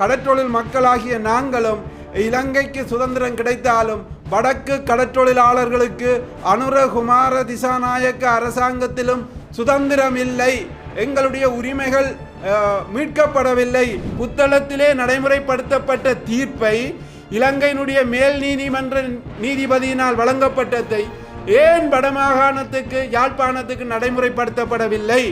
கடற்றொழில் மக்களாகிய நாங்களும் இலங்கைக்கு சுதந்திரம் கிடைத்தாலும் வடக்கு கடற்றொழிலாளர்களுக்கு அனுரகுமார திசாநாயக்க அரசாங்கத்திலும் சுதந்திரம் இல்லை. எங்களுடைய உரிமைகள் மீட்கப்படவில்லை. புத்தளத்திலே நடைமுறைப்படுத்தப்பட்ட தீர்ப்பை இலங்கையினுடைய மேல் நீதிமன்ற நீதிபதியினால் வழங்கப்பட்டதை ஏன் வடமாகாணத்துக்கு யாழ்ப்பாணத்துக்கு நடைமுறைப்படுத்தப்படவில்லை?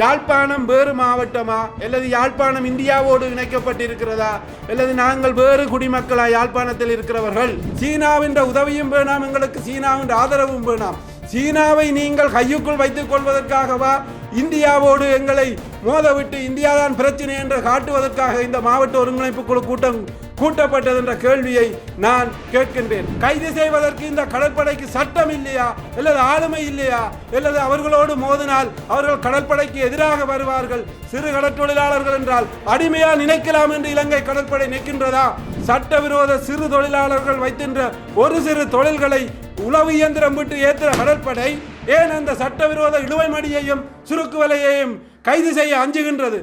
யாழ்ப்பாணம் வேறு மாவட்டமா? அல்லது யாழ்ப்பாணம் இந்தியாவோடு இணைக்கப்பட்டிருக்கிறதா? அல்லது நாங்கள் வேறு குடிமக்களா யாழ்ப்பாணத்தில் இருக்கிறவர்கள்? சீனாவின் உதவியும் வேணாம் எங்களுக்கு சீனாவின் ஆதரவும் வேணாம். சீனாவை நீங்கள் கையுக்குள் வைத்துக் கொள்வதற்காகவா? இந்தியாவோடு எங்களை மோதவிட்டு இந்தியாதான் பிரச்சனை என்று காட்டுவதற்காக இந்த மாவட்ட ஒருங்கிணைப்பு குழு கூட்டம் கூட்டப்பட்டது என்ற கேள்வியை நான் கேட்கின்றேன். கைது செய்வதற்கு இந்த கடற்படைக்கு சட்டம் இல்லையா? அல்லது ஆளுமை இல்லையா? அல்லது அவர்களோடு மோதினால் அவர்கள் கடற்படைக்கு எதிராக வருவார்கள்? சிறு கடற்தொழிலாளர்கள் என்றால் அடிமையா நினைக்கலாம் என்று இலங்கை கடற்படை நிற்கின்றதா? சட்டவிரோத சிறு தொழிலாளர்கள் வைத்தின்ற ஒரு சிறு தொழில்களை உளவு இயந்திரம் விட்டு ஏற்ற கடற்படை ஏன் அந்த சட்டவிரோத இழுவை மடியையும் சுருக்கு வலையையும் கைது செய்ய அஞ்சுகின்றது?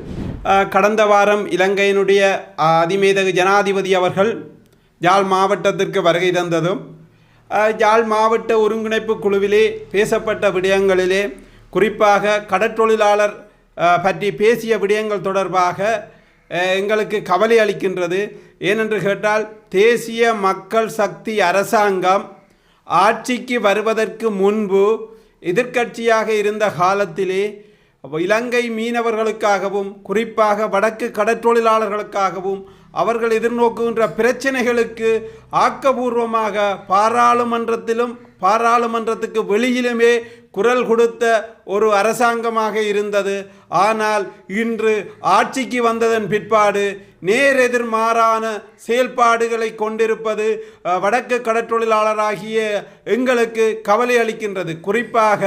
கடந்த வாரம் இலங்கையினுடைய அதிமேதக அதிமேதகு ஜனாதிபதி அவர்கள் யாழ் மாவட்டத்திற்கு வருகை தந்ததும் அஹ், யாழ் மாவட்ட ஒருங்கிணைப்பு குழுவிலே பேசப்பட்ட விடயங்களிலே குறிப்பாக கடற்றொழிலாளர் பற்றி பேசிய விடயங்கள் தொடர்பாக எங்களுக்கு கவலை அளிக்கின்றது. ஏனென்று கேட்டால் தேசிய மக்கள் சக்தி அரசாங்கம் ஆட்சிக்கு வருவதற்கு முன்பு எதிர்க்கட்சியாக இருந்த காலத்திலே இலங்கை மீனவர்களுக்காகவும் குறிப்பாக வடக்கு கடற்றொழிலாளர்களுக்காகவும் அவர்கள் எதிர்நோக்குகின்ற பிரச்சனைகளுக்கு ஆக்கபூர்வமாக பாராளுமன்றத்திலும் பாராளுமன்றத்துக்கு வெளியிலுமே குரல் கொடுத்த ஒரு அரசாங்கமாக இருந்தது. ஆனால் இன்று ஆட்சிக்கு வந்ததன் பிற்பாடு நேர் எதிர்மாறான செயல்பாடுகளை கொண்டிருப்பது வடக்கு கடற்றொழிலாளராகிய எங்களுக்கு கவலை அளிக்கின்றது. குறிப்பாக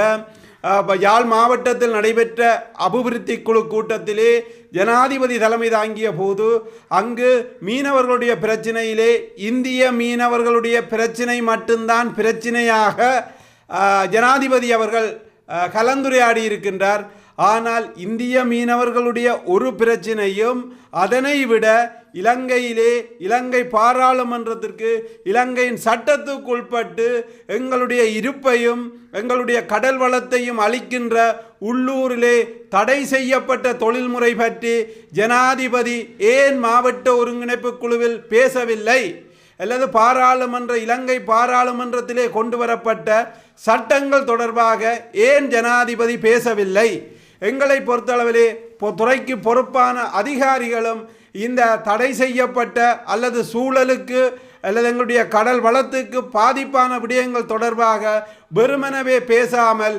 யாழ் மாவட்டத்தில் நடைபெற்ற அபிவிருத்தி குழு கூட்டத்திலே ஜனாதிபதி தலைமை தாங்கிய போது அங்கு மீனவர்களுடைய பிரச்சனையிலே இந்திய மீனவர்களுடைய பிரச்சினை மட்டும்தான் பிரச்சனையாக ஜனாதிபதி அவர்கள் கலந்துரையாடி இருக்கின்றார். ஆனால் இந்திய மீனவர்களுடைய ஒரு பிரச்சனையும் அதனை விட இலங்கையிலே இலங்கை பாராளுமன்றத்திற்கு இலங்கையின் சட்டத்துக்குட்பட்டு எங்களுடைய இருப்பையும் எங்களுடைய கடல் வளத்தையும் அளிக்கின்ற உள்ளூரிலே தடை செய்யப்பட்ட தொழில்முறை பற்றி ஜனாதிபதி ஏன் மாவட்ட ஒருங்கிணைப்பு குழுவில் பேசவில்லை? அல்லது பாராளுமன்ற இலங்கை பாராளுமன்றத்திலே கொண்டு வரப்பட்ட சட்டங்கள் தொடர்பாக ஏன் ஜனாதிபதி பேசவில்லை? எங்களை பொறுத்தளவிலே பொ- துறைக்கு பொறுப்பான அதிகாரிகளும் இந்த தடை செய்யப்பட்ட அல்லது சூழலுக்கு அல்லது எங்களுடைய கடல் வளத்துக்கு பாதிப்பான விடயங்கள் தொடர்பாக வெறுமனவே பேசாமல்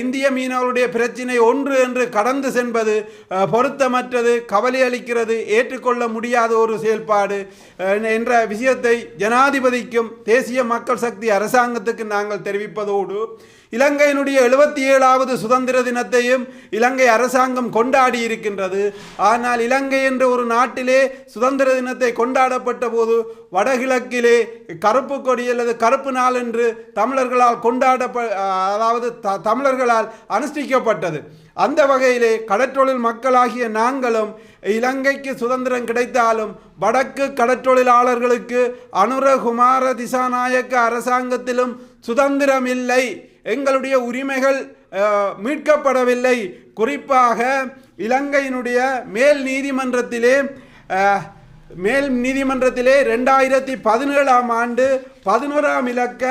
இந்திய மீனவர்களுடைய பிரச்சினை ஒன்று என்று கடந்து சென்பது பொருத்தமற்றது கவலை அளிக்கிறது ஏற்றுக்கொள்ள முடியாத ஒரு செயல்பாடு என்ற விஷயத்தை ஜனாதிபதிக்கும் தேசிய மக்கள் சக்தி அரசாங்கத்துக்கு நாங்கள் தெரிவிப்பதோடு இலங்கையினுடைய எழுபத்தி ஏழாவது சுதந்திர தினத்தையும் இலங்கை அரசாங்கம் கொண்டாடி இருக்கின்றது. ஆனால் இலங்கை என்ற ஒரு நாட்டிலே சுதந்திர தினத்தை கொண்டாடப்பட்ட போது வடகிழக்கிலே கருப்பு கொடி அல்லது கருப்பு நாள் என்று தமிழர்களால் கொண்டாடப்ப அதாவது த- தமிழர்களால் அனுஷ்டிக்கப்பட்டது. அந்த வகையிலே கடற்றொழில் மக்களாகிய நாங்களும் இலங்கைக்கு சுதந்திரம் கிடைத்தாலும் வடக்கு கடற்றொழிலாளர்களுக்கு அனுரகுமார திசாநாயக்க அரசாங்கத்திலும் சுதந்திரம் இல்லை எங்களுடைய உரிமைகள் மீட்கப்படவில்லை. குறிப்பாக இலங்கையினுடைய மேல் நீதிமன்றத்திலே மேல் நீதிமன்றத்திலே ரெண்டாயிரத்தி பதினேழாம் ஆண்டு பதினோராம் இலக்க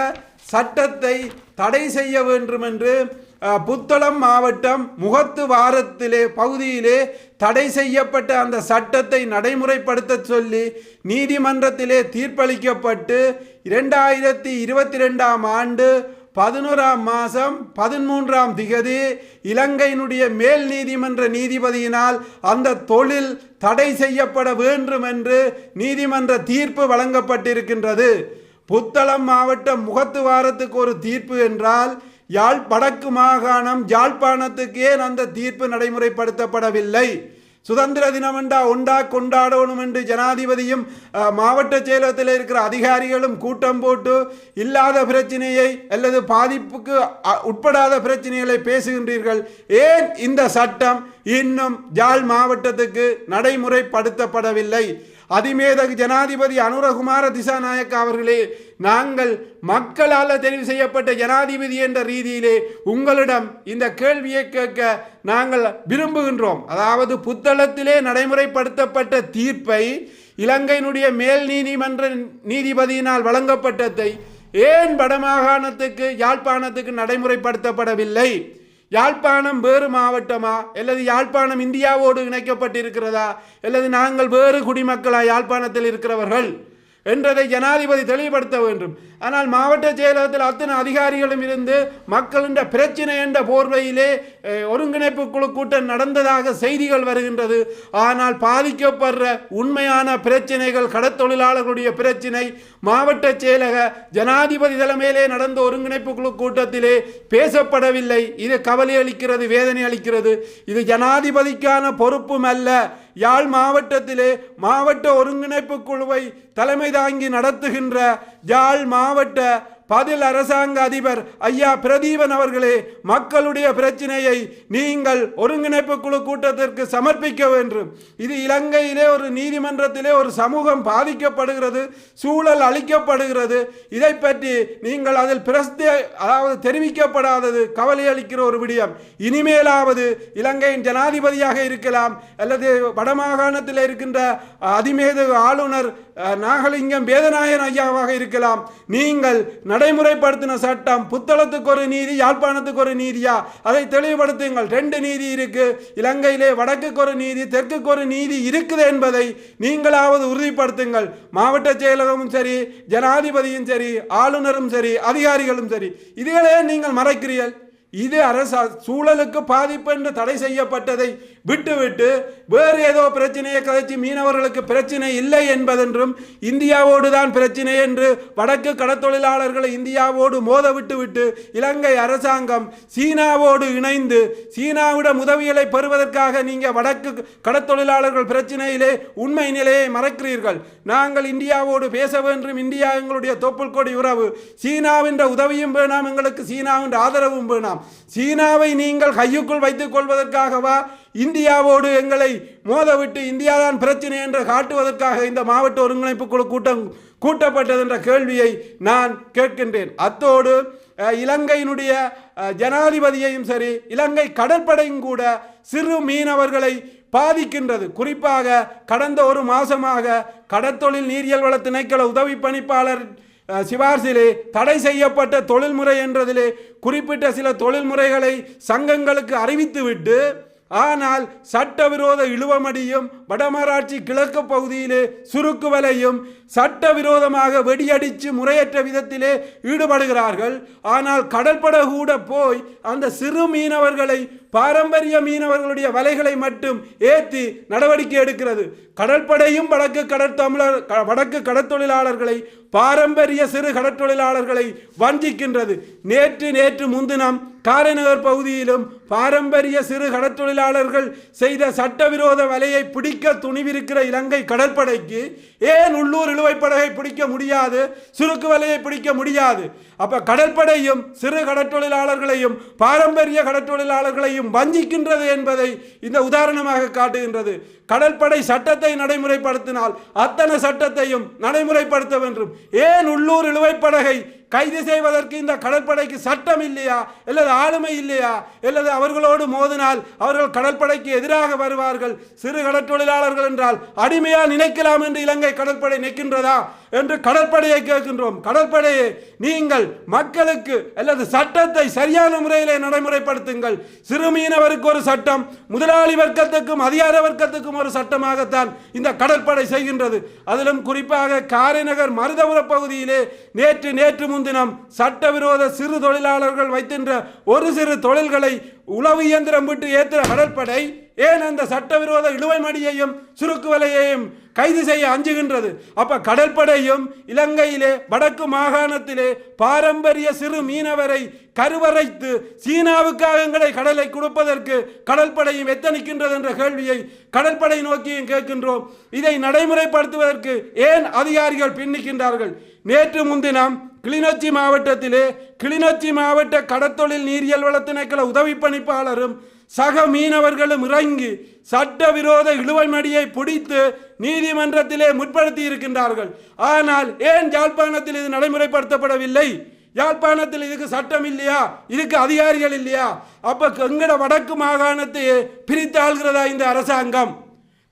சட்டத்தை தடை செய்ய வேண்டும் என்று புத்தளம் மாவட்டம் முகத்து வாரத்திலே பகுதியிலே தடை செய்யப்பட்ட அந்த சட்டத்தை நடைமுறைப்படுத்த சொல்லி நீதிமன்றத்திலே தீர்ப்பளிக்கப்பட்டு இரண்டாயிரத்தி இருபத்தி ரெண்டாம் ஆண்டு பதினோராம் மாதம் பதிமூன்றாம் திகதி இலங்கையினுடைய மேல் நீதிமன்ற நீதிபதியினால் அந்த தொழில் தடை செய்யப்பட வேண்டும் என்று நீதிமன்ற தீர்ப்பு வழங்கப்பட்டிருக்கின்றது. புத்தளம் மாவட்டம் முகத்துவாரத்துக்கு ஒரு தீர்ப்பு என்றால் யாழ் வடக்கு மாகாணம் யாழ்ப்பாணத்துக்கு ஏன் அந்த தீர்ப்பு நடைமுறைப்படுத்தப்படவில்லை? சுதந்திர தினம் என்றா உண்டா கொண்டாடணும் என்று ஜனாதிபதியும் மாவட்ட செயலகத்தில் இருக்கிற அதிகாரிகளும் கூட்டம் போட்டு இல்லாத பிரச்சனையை அல்லது பாதிப்புக்கு அ- உட்படாத பிரச்சனைகளை பேசுகின்றீர்கள். ஏன் இந்த சட்டம் இன்னும் யாழ் மாவட்டத்துக்கு நடைமுறைப்படுத்தப்படவில்லை? அதிமேதகு ஜனாதிபதி அனுரகுமார திசாநாயக்க அவர்களே நாங்கள் மக்களால் தெரிவு செய்யப்பட்ட ஜனாதிபதி என்ற ரீதியிலே உங்களிடம் இந்த கேள்வியை கேட்க நாங்கள் விரும்புகின்றோம். அதாவது புத்தளத்திலே நடைமுறைப்படுத்தப்பட்ட தீர்ப்பை இலங்கையினுடைய மேல் நீதிமன்ற நீதிபதியினால் வழங்கப்பட்டதை ஏன் வடமாகாணத்துக்கு யாழ்ப்பாணத்துக்கு நடைமுறைப்படுத்தப்படவில்லை? யாழ்ப்பாணம் வேறு மாவட்டமா? அல்லது யாழ்ப்பாணம் இந்தியாவோடு இணைக்கப்பட்டிருக்கிறதா? அல்லது நாங்கள் வேறு குடிமக்களா யாழ்ப்பாணத்தில் இருக்கிறவர்கள்? என்றதை ஜனாதிபதி தெளிவுபடுத்த வேண்டும் ஆனால் மாவட்ட செயலகத்தில் அத்தனை அதிகாரிகளும் இருந்து மக்களின் பிரச்சனை என்ற போர்வையிலே ஒருங்கிணைப்பு குழு கூட்டம் நடந்ததாக செய்திகள் வருகின்றது. ஆனால் பாதிக்கப்படுற உண்மையான பிரச்சனைகள் கடத்தொழிலாளர்களுடைய பிரச்சனை மாவட்ட செயலக ஜனாதிபதி தலைமையிலே நடந்த ஒருங்கிணைப்பு குழு கூட்டத்திலே பேசப்படவில்லை. இது கவலை அளிக்கிறது வேதனை அளிக்கிறது. இது ஜனாதிபதிக்கான பொறுப்பும் அல்ல. யாழ் மாவட்டத்திலே மாவட்ட ஒருங்கிணைப்பு குழுவை தலைமை தாங்கி நடத்துகின்ற யாழ் மாவட்ட பதில் அரசாங்க அதிபர் ஐயா பிரதீபன் அவர்களே மக்களுடைய பிரச்சனையை நீங்கள் ஒருங்கிணைப்பு குழு கூட்டத்திற்கு சமர்ப்பிக்க வேண்டும். இது இலங்கையிலே ஒரு நீதிமன்றத்திலே ஒரு சமூகம் பாதிக்கப்படுகிறது சூழல் அளிக்கப்படுகிறது இதை பற்றி நீங்கள் அதில் பிரஸ்தி அதாவது தெரிவிக்கப்படாதது கவலை அளிக்கிற ஒரு விடயம். இனிமேலாவது இலங்கையின் ஜனாதிபதியாக இருக்கலாம் அல்லது வடமாகாணத்தில் இருக்கின்ற அதிமேது ஆளுநர் நாகலிங்கம் வேதநாயகன் ஐயாவாக இருக்கலாம். நீங்கள் நடைமுறைப்படுத்தின சட்டம் புத்தளத்துக்கு ஒரு நீதி யாழ்ப்பாணத்துக்கு ஒரு நீதியா? அதை தெளிவுபடுத்துங்கள். ரெண்டு நீதி இருக்கு. இலங்கையிலே வடக்குக்கு ஒரு நீதி தெற்குக்கு ஒரு நீதி இருக்குது என்பதை நீங்களாவது உறுதிப்படுத்துங்கள். மாவட்ட செயலகமும் சரி ஜனாதிபதியும் சரி ஆளுநரும் சரி அதிகாரிகளும் சரி. இதுகளே நீங்கள் மறைக்கிறீர்கள். இது அரச சூழலுக்கு பாதிப்பு என்று தடை செய்யப்பட்டதை விட்டுவிட்டு வேறு ஏதோ பிரச்சனையை கதைச்சி மீனவர்களுக்கு பிரச்சனை இல்லை என்பதென்றும் இந்தியாவோடு தான் பிரச்சனை என்று வடக்கு கடத்தொழிலாளர்களை இந்தியாவோடு மோத விட்டுவிட்டு இலங்கை அரசாங்கம் சீனாவோடு இணைந்து சீனாவிடம் உதவிகளை பெறுவதற்காக நீங்கள் வடக்கு கடத்தொழிலாளர்கள் பிரச்சனையிலே உண்மை நிலையை மறக்கிறீர்கள். நாங்கள் இந்தியாவோடு பேச வேண்டும் இந்தியா எங்களுடைய தொப்புள் கொடி உறவு. சீனாவின் உதவியும் வேணாம் எங்களுக்கு சீனாவின் ஆதரவும் வேணாம். சீனாவை நீங்கள் கையுக்குள் வைத்துக் கொள்வதற்காகவா? இந்தியாவோடு எங்களை மோதவிட்டு இந்தியாதான் பிரச்சனை என்று காட்டுவதற்காக இந்த மாவட்ட ஒருங்கிணைப்பு குழு கூட்டம் கூட்டப்பட்டது என்ற கேள்வியை நான் கேட்கின்றேன். அத்தோடு இலங்கையினுடைய ஜனாதிபதியையும் சரி இலங்கை கடற்படையும் கூட சிறு மீனவர்களை பாதிக்கின்றது. குறிப்பாக கடந்த ஒரு மாசமாக கடற்தொழில் நீரியல் வள திணைக்கள உதவி பணிப்பாளர் சிபார்சிலே தடை செய்யப்பட்ட தொழில்முறை என்றதிலே குறிப்பிட்ட சில தொழில்முறைகளை சங்கங்களுக்கு அறிவித்துவிட்டு ஆனால் சட்டவிரோத இழுவமடியும் வடமராட்சி கிழக்கு பகுதியிலே சுருக்குவலையும் சட்டவிரோதமாக வெடியடித்து முறையற்ற விதத்திலே ஈடுபடுகிறார்கள். ஆனால் கடற்பட கூட போய் அந்த சிறு மீனவர்களை பாரம்பரிய மீனவர்களுடைய வலைகளை மட்டும் ஏற்றி நடவடிக்கை எடுக்கிறது. கடற்படையும் வடக்கு கடற்தமிழர் வடக்கு கடற்தொழிலாளர்களை பாரம்பரிய சிறு கடற்தொழிலாளர்களை வஞ்சிக்கின்றது. நேற்று நேற்று முன்தினம் காரைநகர் பகுதியிலும் பாரம்பரிய சிறு கடற்தொழிலாளர்கள் செய்த சட்டவிரோத வலையை பிடிக்க துணிவிருக்கிற இலங்கை கடற்படைக்கு ஏன் உள்ளூர் இழுவைப்படகை பிடிக்க முடியாது சுருக்கு வலையை பிடிக்க முடியாது? அப்போ கடற்படையும் சிறு கடற்தொழிலாளர்களையும் பாரம்பரிய கடற்தொழிலாளர்களையும் வஞ்சிக்கின்றது என்பதை இந்த உதாரணமாக காட்டுகின்றது. கடற்படை சட்டத்தை நடைமுறைப்படுத்தினால் அத்தனை சட்டத்தையும் நடைமுறைப்படுத்த வேண்டும். ஏன் உள்ளூர் இழுவைப்படகை கைது செய்வதற்கு இந்த கடற்படைக்கு சட்டம் இல்லையா? அல்லது ஆளுமை இல்லையா? அல்லது அவர்களோடு மோதினால் அவர்கள் கடற்படைக்கு எதிராக வருவார்கள்? சிறு கடற்தொழிலாளர்கள் என்றால் அடிமையா நினைக்கலாம் என்று இலங்கை கடற்படை நிற்கின்றதா? என்று கடற்படையை கேட்கின்றோம். கடற்படையை நீங்கள் மக்களுக்கு அல்லது சட்டத்தை சரியான முறையிலே நடைமுறைப்படுத்துங்கள். சிறு மீனவருக்கு ஒரு சட்டம் முதலாளி வர்க்கத்துக்கும் அதிகார வர்க்கத்துக்கும் ஒரு சட்டமாகத்தான் இந்த கடற்படை செய்கின்றது. அதிலும் குறிப்பாக காரைநகர் மருதபுர பகுதியிலே நேற்று நேற்று முன் முன்தினம் சட்டவிரோத சிறு தொழிலாளர்கள் வைத்தின்ற ஒரு சிறு தொழில்களை உளவு இயந்திரம் விட்டு ஏற்றுற கடற்படை ஏன் அந்த சட்டவிரோத இழுவை மடியையும் சுருக்கு வலையையும் கைது செய்ய அஞ்சுகின்றது? அப்ப கடற்படையும் இலங்கையிலே வடக்கு மாகாணத்திலே பாரம்பரிய சிறு மீனவரை கருவறைத்து சீனாவுக்காக எங்களை கடலை கொடுப்பதற்கு கடற்படையும் எத்தனிக்கின்றது என்ற கேள்வியை கடற்படை நோக்கியும் கேட்கின்றோம். இதை நடைமுறைப்படுத்துவதற்கு ஏன் அதிகாரிகள் பின்னிக்கின்றார்கள்? நேற்று முன்தினம் கிளிநொச்சி மாவட்டத்திலே கிளிநொச்சி மாவட்ட கடத்தொழில் நீரியல் வள திணைக்கள உதவி பணிப்பாளரும் சக மீனவர்களும் இறங்கி சட்டவிரோத இழுவை மடியை பிடித்து நீதிமன்றத்திலே முற்படுத்தி இருக்கின்றார்கள் ஆனால் ஏன் யாழ்ப்பாணத்தில் இது நடைமுறைப்படுத்தப்படவில்லை? யாழ்ப்பாணத்தில் இதுக்கு சட்டம் இல்லையா? இதுக்கு அதிகாரிகள் இல்லையா? அப்ப எங்கட வடக்கு மாகாணத்தை பிரித்து ஆள்கிறதா இந்த அரசாங்கம்?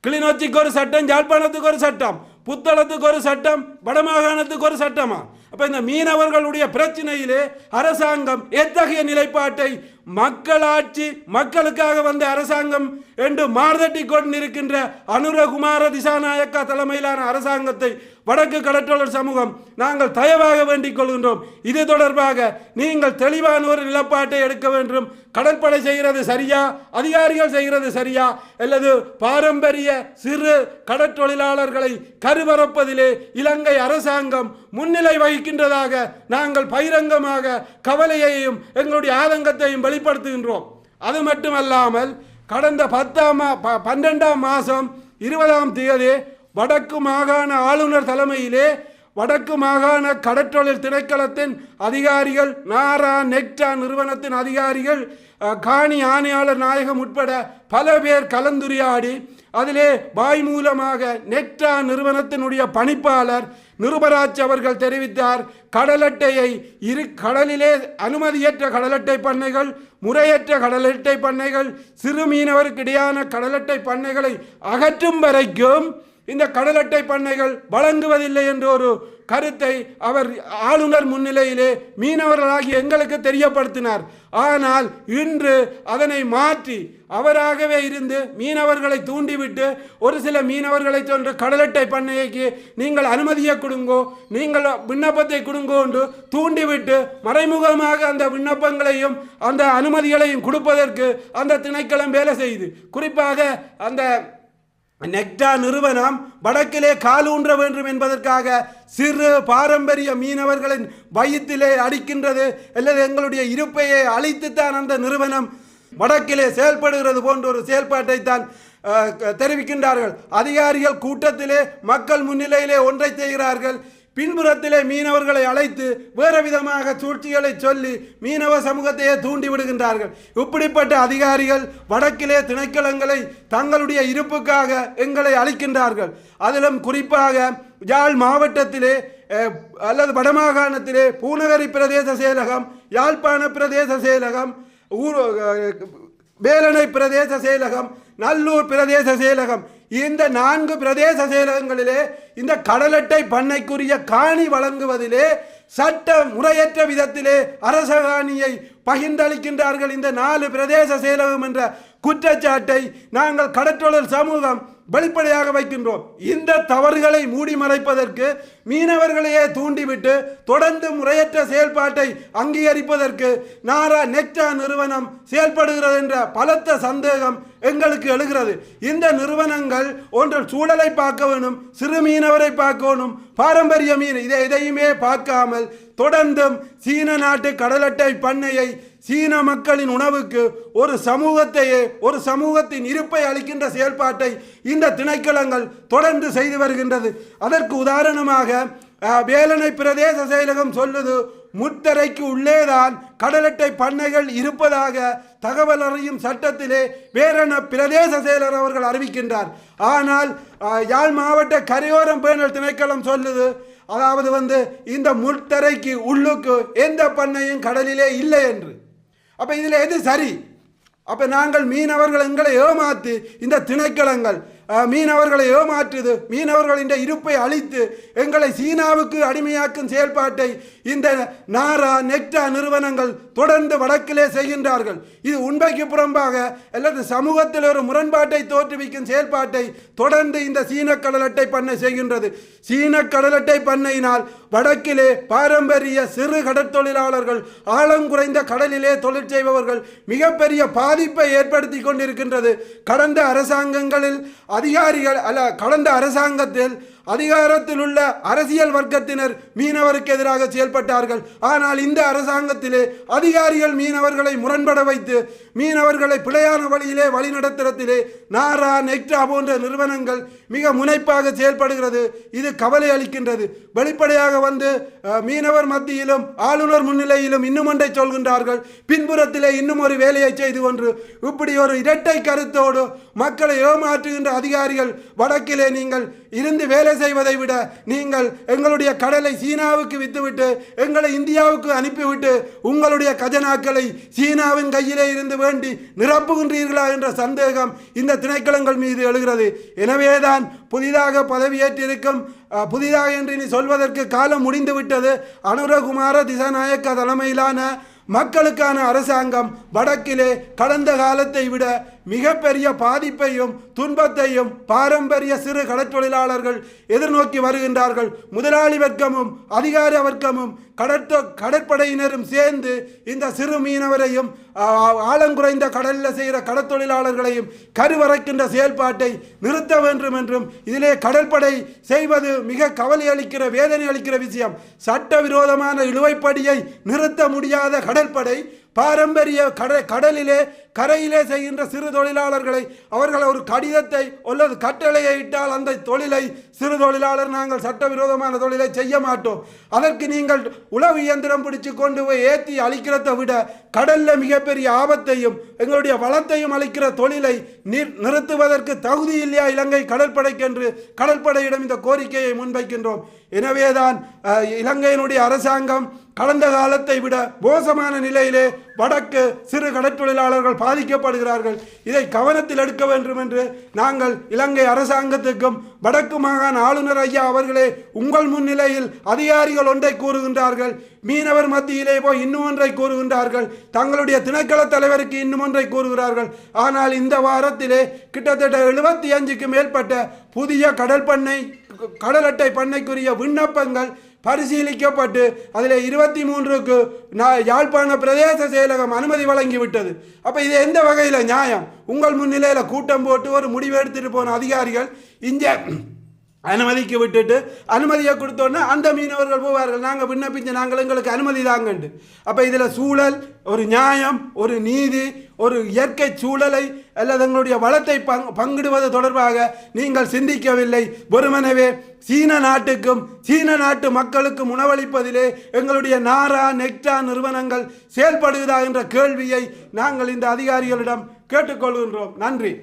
கிளிநொச்சிக்கு ஒரு சட்டம் யாழ்ப்பாணத்துக்கு ஒரு சட்டம் புத்தளத்துக்கு ஒரு சட்டம் வடமாகாணத்துக்கு ஒரு சட்டமா? அப்போ இந்த மீனவர்களுடைய பிரச்சனையிலே அரசாங்கம் எத்தகைய நிலைப்பாட்டை மக்களாட்சி மக்களுக்காக வந்த அரசாங்கம் என்று மார்தட்டி கொண்டிருக்கின்ற அனுரகுமார திசாநாயக்கா தலைமையிலான அரசாங்கத்தை வடக்கு கடற்றொழர் சமூகம் நாங்கள் தயவாக வேண்டிக் கொள்கின்றோம். இது தொடர்பாக நீங்கள் தெளிவான ஒரு நிலப்பாட்டை எடுக்க வேண்டும். கடற்படை செய்கிறது சரியா? அதிகாரிகள் செய்கிறது சரியா? அல்லது பாரம்பரிய சிறு கடற்றொழிலாளர்களை கருவறப்பதிலே இலங்கை அரசாங்கம் முன்னிலை வகிக்கின்றதாக நாங்கள் பகிரங்கமாக கவலையையும் எங்களுடைய ஆதங்கத்தையும் வெளிப்படுத்துகின்றோம். அது மட்டுமல்லாமல் கடந்த பத்தாம் ப- பன்னெண்டாம் மாதம் இருபதாம் தேதி வடக்கு மாகாண ஆளுநர் தலைமையிலே வடக்கு மாகாண கடற்றொழில் திணைக்களத்தின் அதிகாரிகள் நாரா நெக்டா நிறுவனத்தின் அதிகாரிகள் காணி ஆணையாளர் நாயகம் உட்பட பல பேர் கலந்துரையாடி அதிலே வாய் மூலமாக நெக்டா நிறுவனத்தினுடைய பணிப்பாளர் நிருபராஜ் அவர்கள் தெரிவித்தார் கடலட்டையை இரு கடலிலே அனுமதியற்ற கடலட்டை பண்ணைகள் முறையற்ற கடலட்டை பண்ணைகள் சிறு மீனவருக்கு இடையான கடலட்டை பண்ணைகளை அகற்றும் வரைக்கும் இந்த கடலட்டை பண்ணைகள் வழங்குவதில்லை என்ற ஒரு கருத்தை அவர் ஆளுநர் முன்னிலையிலே மீனவர்களாகி எங்களுக்கு தெரியப்படுத்தினார். ஆனால் இன்று அதனை மாற்றி அவராகவே இருந்து மீனவர்களை தூண்டிவிட்டு ஒரு சில மீனவர்களை சொன்று கடலட்டை பண்ணைக்கு நீங்கள் அனுமதியை கொடுங்கோ நீங்கள் விண்ணப்பத்தை கொடுங்கோ என்று தூண்டிவிட்டு மறைமுகமாக அந்த விண்ணப்பங்களையும் அந்த அனுமதிகளையும் கொடுப்பதற்கு அந்த திணைக்களம் வேலை செய்து. குறிப்பாக அந்த நெக்டா நிறுவனம் வடக்கிலே காலூன்ற வேண்டும் என்பதற்காக சிறு பாரம்பரிய மீனவர்களின் வயிற்றிலே அடிக்கின்றது. அல்லது எங்களுடைய இருப்பையை அழித்துத்தான் அந்த நிறுவனம் வடக்கிலே செயல்படுகிறது போன்ற ஒரு செயல்பாட்டை தான் தெரிவிக்கின்றார்கள். அதிகாரிகள் கூட்டத்திலே மக்கள் முன்னிலையிலே ஒன்றை செய்கிறார்கள். பின்புறத்திலே மீனவர்களை அழைத்து வேறு விதமாக சூழ்ச்சிகளை சொல்லி மீனவ சமூகத்தையே தூண்டி விடுகின்றார்கள். இப்படிப்பட்ட அதிகாரிகள் வடக்கிலே திணைக்களங்களை தங்களுடைய இருப்புக்காக எங்களை அளிக்கின்றார்கள் அதிலும் குறிப்பாக யாழ் மாவட்டத்திலே அல்லது வடமாகாணத்திலே பூநகரி பிரதேச செயலகம் யாழ்ப்பாண பிரதேச செயலகம் ஊர் வேலனை பிரதேச செயலகம் நல்லூர் பிரதேச செயலகம் இந்த நான்கு பிரதேச செயலகங்களிலே இந்த கடலட்டை பண்ணைக்குரிய காணி வழங்குவதிலே சட்ட முறையற்ற விதத்திலே அரச காணியை பகிர்ந்தளிக்கின்றார்கள் இந்த நாலு பிரதேச செயலகம் என்ற குற்றச்சாட்டை நாங்கள் கடற்றொழில் சமூகம் வெளிப்படையாக வைக்கின்றோம். இந்த தவறுகளை மூடி மறைப்பதற்கு மீனவர்களையே தூண்டிவிட்டு தொடர்ந்து முறையற்ற செயல்பாட்டை அங்கீகரிப்பதற்கு நாரா நெக்டா நிறுவனம் செயல்படுகிறது என்ற பலத்த சந்தேகம் எங்களுக்கு எழுகிறது. இந்த நிறுவனங்கள் ஒன்று சூழலை பார்க்க வேணும் சிறு மீனவரை பார்க்கணும் பாரம்பரிய மீன் இதை எதையுமே பார்க்காமல் தொடர்ந்தும் சீன நாட்டு கடலட்டை பண்ணையை சீன மக்களின் உணவுக்கு ஒரு சமூகத்தையே ஒரு சமூகத்தின் இருப்பை அளிக்கின்ற செயல்பாட்டை இந்த திணைக்களங்கள் தொடர்ந்து செய்து வருகின்றது. அதற்கு உதாரணமாக வேலனை பிரதேச செயலகம் சொல்லுது முத்தரைக்கு உள்ளேதான் கடலட்டை பண்ணைகள் இருப்பதாக தகவல் அறியும் சட்டத்திலே வேறென பிரதேச செயலர் அவர்கள் அறிவிக்கின்றார். ஆனால் யாழ் மாவட்ட கரையோரம் பேணல் திணைக்களம் சொல்லுது அதாவது வந்து இந்த முத்தரைக்கு உள்ளுக்கு எந்த பண்ணையும் கடலிலே இல்லை என்று. அப்போ இதில் எது சரி? அப்போ நாங்கள் மீனவர்கள் எங்களை ஏமாற்றி இந்த திணைக்களங்கள் மீனவர்களை ஏமாற்றுது மீனவர்களின் இருப்பை அழித்து எங்களை சீனாவுக்கு அடிமையாக்கும் செயல்பாட்டை இந்த நாரா நெக்டா நிறுவனங்கள் தொடர்ந்து வடக்கிலே செய்கின்றார்கள். இது உண்மைக்கு புறம்பாக அல்லது சமூகத்தில் ஒரு முரண்பாட்டை தோற்றுவிக்கும் செயல்பாட்டை தொடர்ந்து இந்த சீன கடலட்டை பண்ணை செய்கின்றது. சீன கடலட்டை பண்ணையினால் வடக்கிலே பாரம்பரிய சிறு கடற்தொழிலாளர்கள் ஆழம் குறைந்த கடலிலே தொழில் செய்பவர்கள் மிகப்பெரிய பாதிப்பை ஏற்படுத்தி கொண்டிருக்கின்றது. கடந்த அரசாங்கங்களில் அதிகாரிகள் அல்ல கடந்த அரசாங்கத்தில் அதிகாரத்தில் உள்ள அரசியல் வர்க்கத்தினர் மீனவருக்கு எதிராக செயல்பட்டார்கள். ஆனால் இந்த அரசாங்கத்திலே அதிகாரிகள் மீனவர்களை முரண்பட வைத்து மீனவர்களை பிழையான வழியிலே வழிநடத்துறத்திலே நாரா நெக்டா போன்ற நிறுவனங்கள் மிக முனைப்பாக செயல்படுகிறது. இது கவலை அளிக்கின்றது. வெளிப்படையாக வந்து மீனவர் மத்தியிலும் ஆளுநர் முன்னிலையிலும் இன்னும் ஒன்றை சொல்கின்றார்கள். பின்புறத்திலே இன்னும் ஒரு வேலையை செய்து கொன்று இப்படி ஒரு இரட்டை கருத்தோடு மக்களை ஏமாற்றுகின்ற அதிகாரிகள் வடக்கிலே நீங்கள் இருந்து வேலை செய்வதை விட நீங்கள் எங்களுடைய கடலை சீனாவுக்கு வித்துவிட்டு எங்களை இந்தியாவுக்கு அனுப்பிவிட்டு உங்களுடைய கஜனாக்களை சீனாவின் கையிலே இருந்து வேண்டி நிரப்புகின்றீர்களா என்ற சந்தேகம் இந்த திணைக்களங்கள் மீது எழுகிறது. எனவேதான் புதிதாக பதவியேற்றிருக்கும் புதிதாக என்று நீ சொல்வதற்கு காலம் முடிந்துவிட்டது. அனுரகுமார திசாநாயக்க தலைமையிலான மக்களுக்கான அரசாங்கம் வடக்கிலே கடந்த காலத்தை விட மிகப்பெரிய பாதிப்பையும் துன்பத்தையும் பாரம்பரிய சிறு கடற்தொழிலாளர்கள் எதிர்நோக்கி வருகின்றார்கள். முதலாளி வர்க்கமும் அதிகார வர்க்கமும் கடற்ற கடற்படையினரும் சேர்ந்து இந்த சிறு மீனவரையும் ஆழங்குறைந்த கடலில் செய்கிற கடற்தொழிலாளர்களையும் கருவறைக்கின்ற செயல்பாட்டை நிறுத்த வேண்டும் என்றும் இதிலே கடற்படை செய்வது மிக கவலை அளிக்கிற வேதனை அளிக்கிற விஷயம். சட்டவிரோதமான இழுவைப்படியை நிறுத்த முடியாத கடற்படை பாரம்பரிய கட கடலிலே கரையிலே செய்கின்ற சிறு தொழிலாளர்களை அவர்கள் ஒரு கடிதத்தை அல்லது கட்டளையை இட்டால் அந்த தொழிலை சிறு தொழிலாளர் நாங்கள் சட்டவிரோதமான தொழிலை செய்ய மாட்டோம். அதற்கு நீங்கள் உளவு இயந்திரம் பிடிச்சு கொண்டு போய் ஏற்றி அழிக்கிறதை விட கடலில் மிகப்பெரிய ஆபத்தையும் எங்களுடைய வளத்தையும் அளிக்கிற தொழிலை நிர் நிறுத்துவதற்கு தகுதி இல்லையா இலங்கை கடற்படைக்கென்று கடற்படையிடம் இந்த கோரிக்கையை முன்வைக்கின்றோம். எனவேதான் இலங்கையினுடைய அரசாங்கம் கடந்த காலத்தை விட மோசமான நிலையிலே வடக்கு சிறு கடற்தொழிலாளர்கள் பாதிக்கப்படுகிறார்கள். இதை கவனத்தில் எடுக்க வேண்டும் என்று நாங்கள் இலங்கை அரசாங்கத்துக்கும் வடக்கு மாகாண ஆளுநர் ஐயா அவர்களே உங்கள் முன்னிலையில் அதிகாரிகள் ஒன்றை கூறுகின்றார்கள். மீனவர் மத்தியிலே போய் இன்னும் ஒன்றை கூறுகின்றார்கள். தங்களுடைய திணைக்கள தலைவருக்கு இன்னும் ஒன்றை கூறுகிறார்கள். ஆனால் இந்த வாரத்திலே கிட்டத்தட்ட எழுபத்தி அஞ்சுக்கு மேற்பட்ட புதிய கடல் பண்ணை கடல் அட்டை பண்ணைக்குரிய விண்ணப்பங்கள் பரிசீலிக்கப்பட்டு அதில் இருபத்தி மூன்றுக்கு யாழ்ப்பாண பிரதேச செயலகம் அனுமதி வழங்கிவிட்டது. அப்போ இது எந்த வகையில் நியாயம்? உங்கள் முன்னிலையில் கூட்டம் போட்டு ஒரு முடிவு எடுத்துகிட்டு போன அதிகாரிகள் இங்கே அனுமதிக்கு விட்டுட்டு அனுமதியை கொடுத்தோன்னே அந்த மீனவர்கள் போவார்கள். நாங்கள் விண்ணப்பித்து நாங்கள் எங்களுக்கு அனுமதி தாங்கண்டு. அப்போ இதில் சூழல் ஒரு நியாயம் ஒரு நீதி ஒரு இயற்கை சூழலை அல்லது எங்களுடைய வளத்தை பங் பங்கிடுவது தொடர்பாக நீங்கள் சிந்திக்கவில்லை. வெறுமனவே சீன நாட்டுக்கும் சீன நாட்டு மக்களுக்கும் உணவளிப்பதிலே எங்களுடைய நாரா நெக்டா நிறுவனங்கள் செயல்படுகிறதா என்ற கேள்வியை நாங்கள் இந்த அதிகாரிகளிடம் கேட்டுக்கொள்கின்றோம். நன்றி.